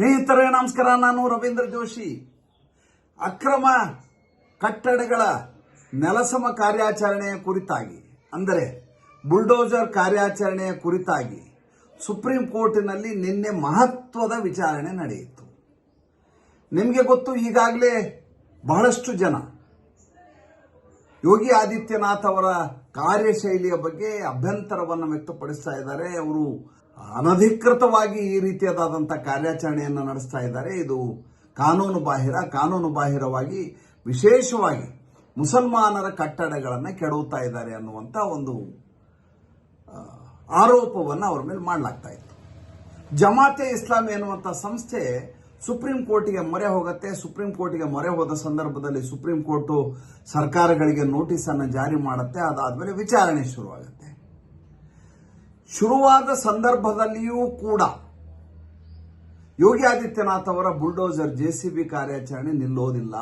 ಸ್ನೇಹಿತರೇ, ನಮಸ್ಕಾರ. ನಾನು ರವೀಂದ್ರ ಜೋಶಿ. ಅಕ್ರಮ ಕಟ್ಟಡಗಳ ನೆಲಸಮ ಕಾರ್ಯಾಚರಣೆಯ ಕುರಿತಾಗಿ, ಅಂದರೆ ಬುಲ್ಡೋಜರ್ ಕಾರ್ಯಾಚರಣೆಯ ಕುರಿತಾಗಿ ಸುಪ್ರೀಂ ಕೋರ್ಟಿನಲ್ಲಿ ನಿನ್ನೆ ಮಹತ್ವದ ವಿಚಾರಣೆ ನಡೆಯಿತು. ನಿಮಗೆ ಗೊತ್ತು, ಈಗಾಗಲೇ ಬಹಳಷ್ಟು ಜನ ಯೋಗಿ ಆದಿತ್ಯನಾಥ್ ಅವರ ಕಾರ್ಯಶೈಲಿಯ ಬಗ್ಗೆ ಅಭ್ಯಂತರವನ್ನು ವ್ಯಕ್ತಪಡಿಸ್ತಾ ಇದ್ದಾರೆ. ಅವರು ಅನಧಿಕೃತವಾಗಿ ಈ ರೀತಿಯಾದಂಥ ಕಾರ್ಯಾಚರಣೆಯನ್ನು ನಡೆಸ್ತಾ ಇದ್ದಾರೆ. ಇದು ಕಾನೂನು ಬಾಹಿರ, ಕಾನೂನು ಬಾಹಿರವಾಗಿ ವಿಶೇಷವಾಗಿ ಮುಸಲ್ಮಾನರ ಕಟ್ಟಡಗಳನ್ನು ಕೆಡುತ್ತಾ ಇದ್ದಾರೆ ಅನ್ನುವಂಥ ಒಂದು ಆರೋಪವನ್ನು ಅವರ ಮೇಲೆ ಮಾಡಲಾಗ್ತಾ ಇತ್ತು. ಜಮಾತೆ ಇಸ್ಲಾಂ ಎನ್ನುವಂಥ ಸಂಸ್ಥೆ ಸುಪ್ರೀಂ ಕೋರ್ಟಿಗೆ ಮೊರೆ ಹೋಗುತ್ತೆ. ಸುಪ್ರೀಂ ಕೋರ್ಟಿಗೆ ಮೊರೆ ಹೋದ ಸಂದರ್ಭದಲ್ಲಿ ಸುಪ್ರೀಂ ಕೋರ್ಟು ಸರ್ಕಾರಗಳಿಗೆ ನೋಟಿಸ್ ಅನ್ನು ಜಾರಿ ಮಾಡುತ್ತೆ. ಅದಾದ್ಮೇಲೆ ವಿಚಾರಣೆ ಶುರುವಾಗುತ್ತೆ. ಶುರುವಾದ ಸಂದರ್ಭದಲ್ಲಿಯೂ ಕೂಡ ಯೋಗಿ ಆದಿತ್ಯನಾಥ್ ಅವರ ಬುಲ್ಡೋಸರ್ ಜೆಸಿಬಿ ಕಾರ್ಯಾಚರಣೆ ನಿಲ್ಲೋದಿಲ್ಲ.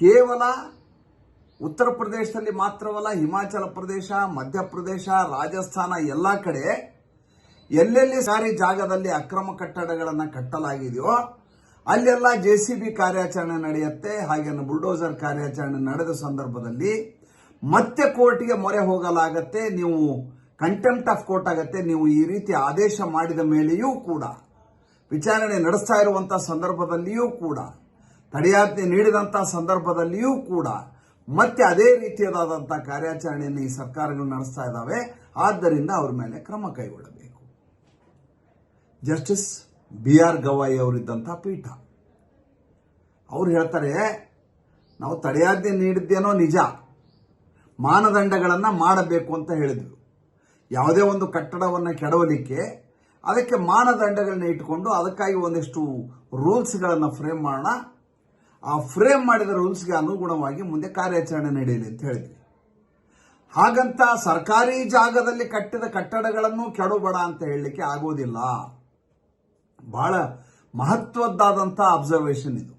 ಕೇವಲ ಉತ್ತರ ಪ್ರದೇಶದಲ್ಲಿ ಮಾತ್ರವಲ್ಲ, ಹಿಮಾಚಲ ಪ್ರದೇಶ ಮಧ್ಯಪ್ರದೇಶ ರಾಜಸ್ಥಾನ ಎಲ್ಲ ಕಡೆ ಎಲ್ಲೆಲ್ಲಿ ಸಾರಿ ಜಾಗದಲ್ಲಿ ಅಕ್ರಮ ಕಟ್ಟಡಗಳನ್ನು ಕಟ್ಟಲಾಗಿದೆಯೋ ಅಲ್ಲೆಲ್ಲ ಜೆ ಸಿ ಬಿ ಕಾರ್ಯಾಚರಣೆ ನಡೆಯುತ್ತೆ. ಹಾಗೆ ಬುಲ್ಡೋಸರ್ ಕಾರ್ಯಾಚರಣೆ ನಡೆದ ಸಂದರ್ಭದಲ್ಲಿ ಮತ್ತೆ ಕೋರ್ಟ್ಗೆ ಮೊರೆ ಹೋಗಲಾಗತ್ತೆ. ನೀವು ಕಂಟೆಂಪ್ಟ್ ಆಫ್ ಕೋರ್ಟ್ ಆಗುತ್ತೆ. ನೀವು ಈ ರೀತಿ ಆದೇಶ ಮಾಡಿದ ಮೇಲೆಯೂ ಕೂಡ, ವಿಚಾರಣೆ ನಡೆಸ್ತಾ ಇರುವಂತಹ ಸಂದರ್ಭದಲ್ಲಿಯೂ ಕೂಡ, ತಡೆಯಾಜ್ಞೆ ನೀಡಿದಂತಹ ಸಂದರ್ಭದಲ್ಲಿಯೂ ಕೂಡ, ಮತ್ತೆ ಅದೇ ರೀತಿಯಾದಂಥ ಕಾರ್ಯಾಚರಣೆಯನ್ನು ಈ ಸರ್ಕಾರಗಳು ನಡೆಸ್ತಾ ಇದ್ದಾವೆ. ಆದ್ದರಿಂದ ಅವ್ರ ಮೇಲೆ ಕ್ರಮ ಕೈಗೊಳ್ಳಬೇಕು. ಜಸ್ಟಿಸ್ ಬಿ ಆರ್ ಗವಾಯಿ ಅವರಿದ್ದಂಥ ಪೀಠ. ಅವ್ರು ಹೇಳ್ತಾರೆ, ನಾವು ತಡೆಯಾಜ್ಞೆ ನೀಡಿದ್ದೇನೋ ನಿಜ, ಮಾನದಂಡಗಳನ್ನು ಮಾಡಬೇಕು ಅಂತ ಹೇಳಿದ್ರು. ಯಾವುದೇ ಒಂದು ಕಟ್ಟಡವನ್ನು ಕೆಡವಲಿಕ್ಕೆ ಅದಕ್ಕೆ ಮಾನದಂಡಗಳನ್ನ ಇಟ್ಟುಕೊಂಡು ಅದಕ್ಕಾಗಿ ಒಂದಿಷ್ಟು ರೂಲ್ಸ್ಗಳನ್ನು ಫ್ರೇಮ್ ಮಾಡೋಣ. ಆ ಫ್ರೇಮ್ ಮಾಡಿದ ರೂಲ್ಸ್ಗೆ ಅನುಗುಣವಾಗಿ ಮುಂದೆ ಕಾರ್ಯಾಚರಣೆ ನಡೆಯಲಿ ಅಂತ ಹೇಳಿದ್ವಿ. ಹಾಗಂತ ಸರ್ಕಾರಿ ಜಾಗದಲ್ಲಿ ಕಟ್ಟಿದ ಕಟ್ಟಡಗಳನ್ನು ಕೆಡಬೇಡ ಅಂತ ಹೇಳಲಿಕ್ಕೆ ಆಗೋದಿಲ್ಲ. ಬಹಳ ಮಹತ್ವದ್ದಾದಂಥ ಅಬ್ಸರ್ವೇಷನ್ ಇದು.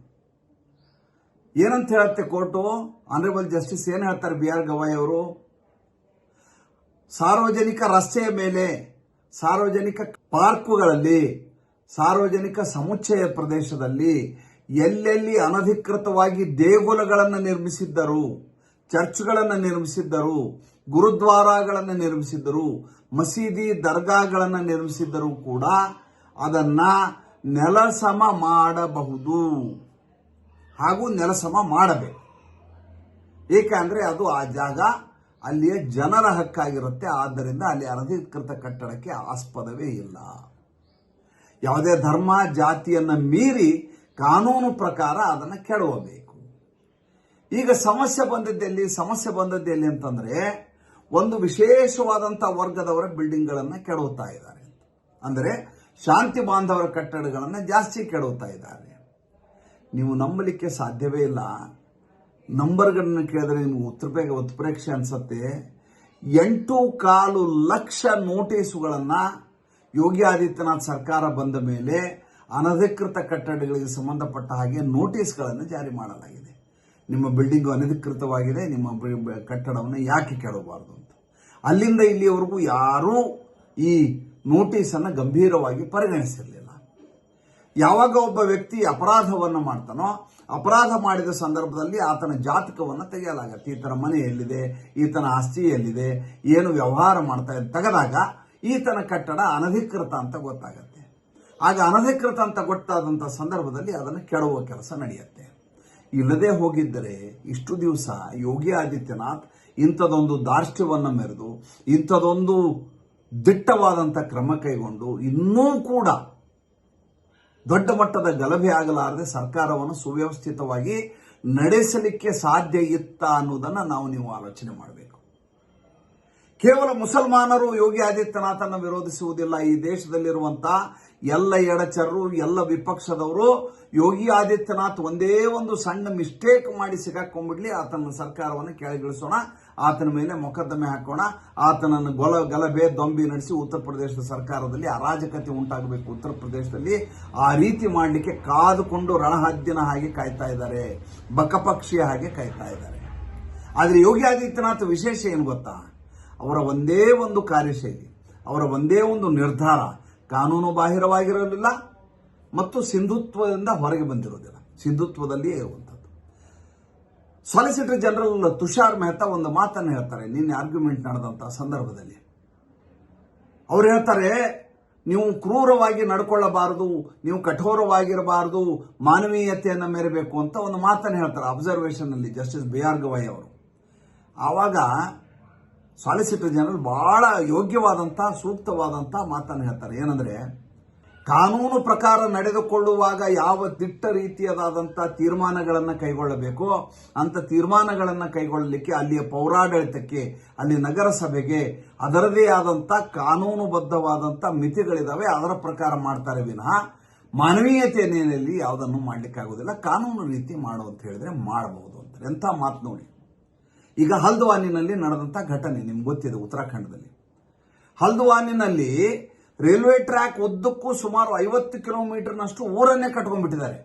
ಏನಂತ ಹೇಳುತ್ತೆ ಕೋರ್ಟು? ಆನರೇಬಲ್ ಜಸ್ಟಿಸ್ ಏನು ಹೇಳ್ತಾರೆ ಬಿ ಆರ್ ಗವಾಯಿ ಅವರು? ಸಾರ್ವಜನಿಕ ರಸ್ತೆಯ ಮೇಲೆ, ಸಾರ್ವಜನಿಕ ಪಾರ್ಕುಗಳಲ್ಲಿ, ಸಾರ್ವಜನಿಕ ಸಮುಚ್ಚಯ ಪ್ರದೇಶದಲ್ಲಿ ಎಲ್ಲೆಲ್ಲಿ ಅನಧಿಕೃತವಾಗಿ ದೇಗುಲಗಳನ್ನು ನಿರ್ಮಿಸಿದ್ದರು, ಚರ್ಚ್ಗಳನ್ನು ನಿರ್ಮಿಸಿದ್ದರು, ಗುರುದ್ವಾರಗಳನ್ನು ನಿರ್ಮಿಸಿದ್ದರು, ಮಸೀದಿ ದರ್ಗಾಗಳನ್ನು ನಿರ್ಮಿಸಿದ್ದರೂ ಕೂಡ ಅದನ್ನ ನೆಲಸಮ ಮಾಡಬಹುದು. ಹಾಗೂ ನೆಲಸಮ ಮಾಡಬೇಕು. ಏಕೆಂದರೆ ಅದು ಆ ಜಾಗ ಅಲ್ಲಿಯ ಜನರ ಹಕ್ಕಾಗಿರುತ್ತೆ. ಆದ್ದರಿಂದ ಅಲ್ಲಿ ಅನಧಿಕೃತ ಕಟ್ಟಡಕ್ಕೆ ಆಸ್ಪದವೇ ಇಲ್ಲ. ಯಾವುದೇ ಧರ್ಮ, ಜಾತಿಯನ್ನ ಮೀರಿ ಕಾನೂನು ಪ್ರಕಾರ ಅದನ್ನು ಕೆಡವಬೇಕು. ಈಗ ಸಮಸ್ಯೆ ಬಂದಿದ್ದೆಲ್ಲಿ ಸಮಸ್ಯೆ ಬಂದದ್ದೆಲ್ಲಿ ಅಂತಂದ್ರೆ, ಒಂದು ವಿಶೇಷವಾದಂಥ ವರ್ಗದವರ ಬಿಲ್ಡಿಂಗ್ಗಳನ್ನು ಕೆಡವುತ್ತಾ ಇದ್ದಾರೆ. ಅಂದರೆ ಶಾಂತಿ ಬಾಂಧವರ ಕಟ್ಟಡಗಳನ್ನು ಜಾಸ್ತಿ ಕೆಡವುತ್ತಾ ಇದ್ದಾರೆ. ನೀವು ನಂಬಲಿಕ್ಕೆ ಸಾಧ್ಯವೇ ಇಲ್ಲ. ನಂಬರ್ಗಳನ್ನ ಕೇಳಿದ್ರೆ ನಿಮ್ಗೆ ಉತ್ತರ ಉತ್ಪ್ರೇಕ್ಷೆ ಅನ್ಸತ್ತೆ. ಎಂಟು ಕಾಲು ಲಕ್ಷ ನೋಟಿಸುಗಳನ್ನು ಯೋಗಿ ಆದಿತ್ಯನಾಥ್ ಸರ್ಕಾರ ಬಂದ ಮೇಲೆ ಅನಧಿಕೃತ ಕಟ್ಟಡಗಳಿಗೆ ಸಂಬಂಧಪಟ್ಟ ಹಾಗೆ ನೋಟಿಸ್ಗಳನ್ನು ಜಾರಿ ಮಾಡಲಾಗಿದೆ. ನಿಮ್ಮ ಬಿಲ್ಡಿಂಗು ಅನಧಿಕೃತವಾಗಿದೆ, ನಿಮ್ಮ ಕಟ್ಟಡವನ್ನು ಯಾಕೆ ಕೇಳಬಾರದು ಅಂತ. ಅಲ್ಲಿಂದ ಇಲ್ಲಿಯವರೆಗೂ ಯಾರೂ ಈ ನೋಟಿಸನ್ನು ಗಂಭೀರವಾಗಿ ಪರಿಗಣಿಸಿರಲಿಲ್ಲ. ಯಾವಾಗ ಒಬ್ಬ ವ್ಯಕ್ತಿ ಅಪರಾಧವನ್ನು ಮಾಡ್ತಾನೋ, ಅಪರಾಧ ಮಾಡಿದ ಸಂದರ್ಭದಲ್ಲಿ ಆತನ ಜಾತಕವನ್ನು ತೆಗೆಯಲಾಗತ್ತೆ. ಈತನ ಮನೆ ಎಲ್ಲಿದೆ? ಈತನ ಆಸ್ತಿ ಎಲ್ಲಿದೆ? ಏನು ವ್ಯವಹಾರ ಮಾಡ್ತಾ ತೆಗೆದಾಗ ಈತನ ಕಟ್ಟಡ ಅನಧಿಕೃತ ಅಂತ ಗೊತ್ತಾಗತ್ತೆ. ಆಗ ಅನಧಿಕೃತ ಅಂತ ಗೊತ್ತಾದಂಥ ಸಂದರ್ಭದಲ್ಲಿ ಅದನ್ನು ಕೆಡುವ ಕೆಲಸ ನಡೆಯುತ್ತೆ. ಇಲ್ಲದೆ ಹೋಗಿದ್ದರೆ ಇಷ್ಟು ದಿವಸ ಯೋಗಿ ಆದಿತ್ಯನಾಥ್ ಇಂಥದೊಂದು ದಾರ್ಷ್ಟ್ಯವನ್ನು ಮೆರೆದು, ಇಂಥದೊಂದು ದಿಟ್ಟವಾದಂಥ ಕ್ರಮ ಕೈಗೊಂಡು ಇನ್ನೂ ಕೂಡ ದೊಡ್ಡ ಮಟ್ಟದ ಗಲಭೆ ಆಗಲಾರದೆ ಸರ್ಕಾರವನ್ನು ಸುವ್ಯವಸ್ಥಿತವಾಗಿ ನಡೆಸಲಿಕ್ಕೆ ಸಾಧ್ಯ ಇತ್ತ ಅನ್ನೋದನ್ನು ನಾವು ನೀವು ಆಲೋಚನೆ ಮಾಡಬೇಕು. ಕೇವಲ ಮುಸಲ್ಮಾನರು ಯೋಗಿ ಆದಿತ್ಯನಾಥನ ವಿರೋಧಿಸುವುದಿಲ್ಲ. ಈ ದೇಶದಲ್ಲಿರುವಂತಹ ಎಲ್ಲ ಎಡಚರರು, ಎಲ್ಲ ವಿಪಕ್ಷದವರು, ಯೋಗಿ ಆದಿತ್ಯನಾಥ್ ಒಂದೇ ಒಂದು ಸಣ್ಣ ಮಿಸ್ಟೇಕ್ ಮಾಡಿ ಸಿಗಾಕೊಂಡ್ಬಿಡ್ಲಿ ಆತನ ಸರ್ಕಾರವನ್ನು ಕೆಳಗಿಳಿಸೋಣ, ಆತನ ಮೇಲೆ ಮೊಕದ್ದಮೆ ಹಾಕೋಣ, ಆತನನ್ನು ಗೊಲ, ಗಲಭೆ, ದೊಂಬಿ ನಡೆಸಿ ಉತ್ತರ ಪ್ರದೇಶದ ಸರ್ಕಾರದಲ್ಲಿ ಅರಾಜಕತೆ ಉಂಟಾಗಬೇಕು ಉತ್ತರ ಪ್ರದೇಶದಲ್ಲಿ, ಆ ರೀತಿ ಮಾಡಲಿಕ್ಕೆ ಕಾದುಕೊಂಡು ರಣಹದ್ದಿನ ಹಾಗೆ ಕಾಯ್ತಾ ಇದ್ದಾರೆ, ಬಕಪಕ್ಷಿಯ ಹಾಗೆ ಕಾಯ್ತಾ ಇದ್ದಾರೆ. ಆದರೆ ಯೋಗಿ ಆದಿತ್ಯನಾಥ್ ವಿಶೇಷ ಏನು ಗೊತ್ತಾ? ಅವರ ಒಂದೇ ಒಂದು ಕಾರ್ಯಶೈಲಿ, ಅವರ ಒಂದೇ ಒಂದು ನಿರ್ಧಾರ ಕಾನೂನು ಬಾಹಿರವಾಗಿರಲಿಲ್ಲ ಮತ್ತು ಸಿಂಧುತ್ವದಿಂದ ಹೊರಗೆ ಬಂದಿರೋದಿಲ್ಲ ಸಿಂಧುತ್ವದಲ್ಲಿಯೇ ಇರುವಂಥದ್ದು. ಸಾಲಿಸಿಟರ್ ಜನರಲ್ ತುಷಾರ್ ಮೆಹ್ತಾ ಒಂದು ಮಾತನ್ನು ಹೇಳ್ತಾರೆ. ನಿನ್ನೆ ಆರ್ಗ್ಯುಮೆಂಟ್ ನಡೆದಂತಹ ಸಂದರ್ಭದಲ್ಲಿ. ಅವ್ರು ಹೇಳ್ತಾರೆ, ನೀವು ಕ್ರೂರವಾಗಿ ನಡ್ಕೊಳ್ಳಬಾರದು, ನೀವು ಕಠೋರವಾಗಿರಬಾರದು, ಮಾನವೀಯತೆಯನ್ನು ಮೆರಬೇಕು ಅಂತ ಒಂದು ಮಾತನ್ನು ಹೇಳ್ತಾರೆ ಅಬ್ಸರ್ವೇಷನ್ ಅಲ್ಲಿ ಜಸ್ಟಿಸ್ ಬಿ ಆರ್ ಗವಾಯಿ ಅವರು. ಆವಾಗ ಸಾಲಿಸಿಟರ್ ಜನರಲ್ ಬಹಳ ಯೋಗ್ಯವಾದಂಥ ಸೂಕ್ತವಾದಂಥ ಮಾತನ್ನು ಹೇಳ್ತಾರೆ. ಏನಂದ್ರೆ, ಕಾನೂನು ಪ್ರಕಾರ ನಡೆದುಕೊಳ್ಳುವಾಗ ಯಾವ ದಿಟ್ಟ ರೀತಿಯದಾದಂಥ ತೀರ್ಮಾನಗಳನ್ನು ಕೈಗೊಳ್ಳಬೇಕು, ಅಂತ ತೀರ್ಮಾನಗಳನ್ನು ಕೈಗೊಳ್ಳಲಿಕ್ಕೆ ಅಲ್ಲಿಯ ಪೌರಾಡಳಿತಕ್ಕೆ, ಅಲ್ಲಿ ನಗರಸಭೆಗೆ ಅದರದೇ ಆದಂಥ ಕಾನೂನುಬದ್ಧವಾದಂಥ ಮಿತಿಗಳಿದಾವೆ, ಅದರ ಪ್ರಕಾರ ಮಾಡ್ತಾರೆ ವಿನಃ ಮಾನವೀಯತೆ ನೆಲೆಯಲ್ಲಿ ಯಾವುದನ್ನು ಮಾಡಲಿಕ್ಕಾಗೋದಿಲ್ಲ ಕಾನೂನು ರೀತಿ ಮಾಡು ಅಂತ ಹೇಳಿದ್ರೆ ಮಾಡಬಹುದು ಅಂತಾರೆ ಎಂಥ ಮಾತು ನೋಡಿ. ಈಗ ಹಲ್ದ್ವಾನಿನಲ್ಲಿ ನಡೆದಂಥ ಘಟನೆ, ನಿಮ್ಗೆ ಗೊತ್ತಿದೆ ಉತ್ತರಾಖಂಡದಲ್ಲಿ. ಹಲ್ದ್ವಾನಿನಲ್ಲಿ ರೈಲ್ವೆ ಟ್ರ್ಯಾಕ್ ಉದ್ದಕ್ಕೂ ಸುಮಾರು ಐವತ್ತು ಕಿಲೋಮೀಟರ್ನಷ್ಟು ಊರನ್ನೇ ಕಟ್ಕೊಂಡ್ಬಿಟ್ಟಿದ್ದಾರೆ.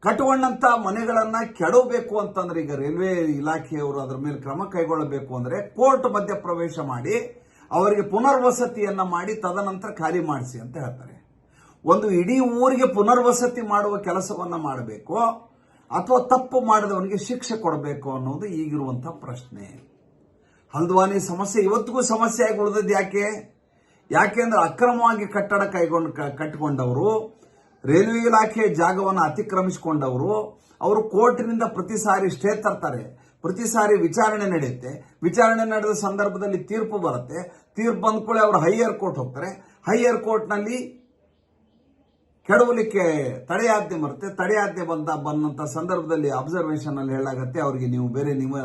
ಕಟ್ಕೊಂಡಂತ ಮನೆಗಳನ್ನ ಕೆಡಬೇಕು ಅಂತಂದ್ರೆ ಈಗ ರೈಲ್ವೆ ಇಲಾಖೆಯವರು ಅದರ ಮೇಲೆ ಕ್ರಮ ಕೈಗೊಳ್ಳಬೇಕು ಅಂದ್ರೆ ಕೋರ್ಟ್ ಮಧ್ಯ ಪ್ರವೇಶ ಮಾಡಿ ಅವರಿಗೆ ಪುನರ್ವಸತಿಯನ್ನ ಮಾಡಿ ತದನಂತರ ಖಾಲಿ ಮಾಡಿಸಿ ಅಂತ ಹೇಳ್ತಾರೆ. ಒಂದು ಇಡೀ ಊರಿಗೆ ಪುನರ್ವಸತಿ ಮಾಡುವ ಕೆಲಸವನ್ನ ಮಾಡಬೇಕು. ಅಥವಾ ತಪ್ಪು ಮಾಡಿದವನಿಗೆ ಶಿಕ್ಷೆ ಕೊಡಬೇಕು ಅನ್ನೋದು ಈಗಿರುವಂತಹ ಪ್ರಶ್ನೆ. ಹಲ್ದ್ವಾನಿ ಸಮಸ್ಯೆ ಇವತ್ತಿಗೂ ಸಮಸ್ಯೆ ಆಗಿ ಉಳಿದದ್ದು ಯಾಕೆ ಯಾಕೆಂದ್ರೆ ಅಕ್ರಮವಾಗಿ ಕಟ್ಟಡ ಕೈಗೊಂಡು ಕಟ್ಟಿಕೊಂಡವರು, ರೈಲ್ವೆ ಇಲಾಖೆ ಜಾಗವನ್ನು ಅತಿಕ್ರಮಿಸಿಕೊಂಡವರು, ಅವರು ಕೋರ್ಟಿನಿಂದ ಪ್ರತಿ ಸಾರಿ ಸ್ಟೇ ತರ್ತಾರೆ. ಪ್ರತಿ ಸಾರಿ ವಿಚಾರಣೆ ನಡೆಯುತ್ತೆ. ವಿಚಾರಣೆ ನಡೆದ ಸಂದರ್ಭದಲ್ಲಿ ತೀರ್ಪು ಬರುತ್ತೆ. ತೀರ್ಪು ಬಂದ ಕೂಡಲೇ ಅವರು ಹೈಯರ್ ಕೋರ್ಟ್ ಹೋಗ್ತಾರೆ. ಹೈಯರ್ ಕೋರ್ಟ್ನಲ್ಲಿ ಕೆಡವಲಿಕ್ಕೆ ತಡೆಯಾಜ್ಞೆ ಬರುತ್ತೆ. ತಡೆಯಾಜ್ಞೆ ಬಂದ, ಬಂದಂತ ಸಂದರ್ಭದಲ್ಲಿ ಅಬ್ಸರ್ವೇಷನ್ ಅಲ್ಲಿ ಹೇಳಾಗತ್ತೆ, ಅವರಿಗೆ ನೀವು ಬೇರೆ ನಿಮ್ಮ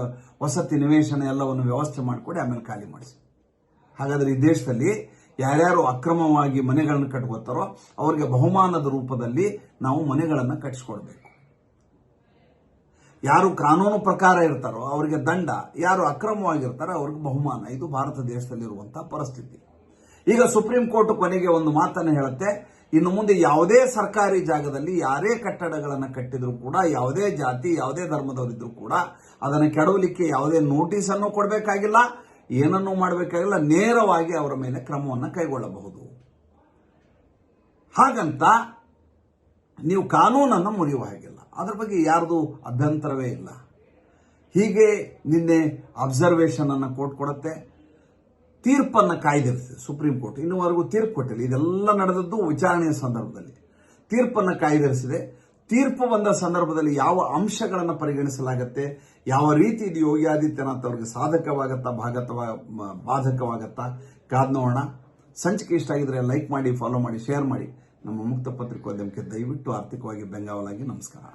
ವಸತಿ ನಿವೇಶನ ಎಲ್ಲವನ್ನು ವ್ಯವಸ್ಥೆ ಮಾಡಿಕೊಡಿ, ಆಮೇಲೆ ಖಾಲಿ ಮಾಡಿಸಿ. ಹಾಗಾದ್ರೆ ಈ ದೇಶದಲ್ಲಿ ಯಾರ್ಯಾರು ಅಕ್ರಮವಾಗಿ ಮನೆಗಳನ್ನು ಕಟ್ಕೋತಾರೋ ಅವರಿಗೆ ಬಹುಮಾನದ ರೂಪದಲ್ಲಿ ನಾವು ಮನೆಗಳನ್ನು ಕಟ್ಟಿಸ್ಕೊಡ್ಬೇಕು ಯಾರು ಕಾನೂನು ಪ್ರಕಾರ ಇರ್ತಾರೋ, ಅವರಿಗೆ ದಂಡ. ಯಾರು ಅಕ್ರಮವಾಗಿರ್ತಾರೋ, ಅವ್ರಿಗೆ ಬಹುಮಾನ. ಇದು ಭಾರತ ದೇಶದಲ್ಲಿರುವಂತಹ ಪರಿಸ್ಥಿತಿ. ಈಗ ಸುಪ್ರೀಂ ಕೋರ್ಟ್ ಕೊನೆಗೆ ಒಂದು ಮಾತನ್ನು ಹೇಳುತ್ತೆ. ಇನ್ನು ಮುಂದೆ ಯಾವುದೇ ಸರ್ಕಾರಿ ಜಾಗದಲ್ಲಿ ಯಾರೇ ಕಟ್ಟಡಗಳನ್ನು ಕಟ್ಟಿದ್ರು ಕೂಡ, ಯಾವುದೇ ಜಾತಿ, ಯಾವುದೇ ಧರ್ಮದವರಿದ್ರು ಕೂಡ ಅದನ್ನು ಕೆಡವಲಿಕ್ಕೆ ಯಾವುದೇ ನೋಟಿಸ್ ಅನ್ನು ಕೊಡಬೇಕಾಗಿಲ್ಲ, ಏನನ್ನೂ ಮಾಡಬೇಕಾಗಿಲ್ಲ, ನೇರವಾಗಿ ಅವರ ಮೇಲೆ ಕ್ರಮವನ್ನು ಕೈಗೊಳ್ಳಬಹುದು. ಹಾಗಂತ ನೀವು ಕಾನೂನನ್ನು ಮುರಿಯುವ ಹಾಗಿಲ್ಲ. ಅದ್ರ ಬಗ್ಗೆ ಯಾರ್ದು ಅಭ್ಯಂತರವೇ ಇಲ್ಲ. ಹೀಗೆ ನಿನ್ನೆ ಅಬ್ಸರ್ವೇಷನ್ ಅನ್ನು ಕೋರ್ಟ್ ಕೊಡುತ್ತೆ. ತೀರ್ಪನ್ನು ಕಾಯ್ದಿರಿಸಿದೆ ಸುಪ್ರೀಂ ಕೋರ್ಟ್. ಇನ್ನುವರೆಗೂ ತೀರ್ಪು ಕೊಟ್ಟಿಲ್ಲ. ಇದೆಲ್ಲ ನಡೆದದ್ದು ವಿಚಾರಣೆಯ ಸಂದರ್ಭದಲ್ಲಿ. ತೀರ್ಪನ್ನು ಕಾಯ್ದಿರಿಸಿದೆ. ತೀರ್ಪು ಬಂದ ಸಂದರ್ಭದಲ್ಲಿ ಯಾವ ಅಂಶಗಳನ್ನು ಪರಿಗಣಿಸಲಾಗತ್ತೆ? ಯಾವ ರೀತಿ ಇದು ಯೋಗಿ ಆದಿತ್ಯನಾಥ್ ಅವರಿಗೆ ಸಾಧಕವಾಗತ್ತಾ, ಭಾಗತವ ಬಾಧಕವಾಗತ್ತಾ? ಕಾದ್ ನೋಡೋಣ ಸಂಚಿಕೆ ಇಷ್ಟ ಆಗಿದ್ರೆ ಲೈಕ್ ಮಾಡಿ, ಫಾಲೋ ಮಾಡಿ, ಶೇರ್ ಮಾಡಿ. ನಮ್ಮ ಮುಕ್ತ ಪತ್ರಿಕೋದ್ಯಮಕ್ಕೆ ದಯವಿಟ್ಟು ಆರ್ಥಿಕವಾಗಿ ಬೆಂಗಾವಲಾಗಿ ನಮಸ್ಕಾರ.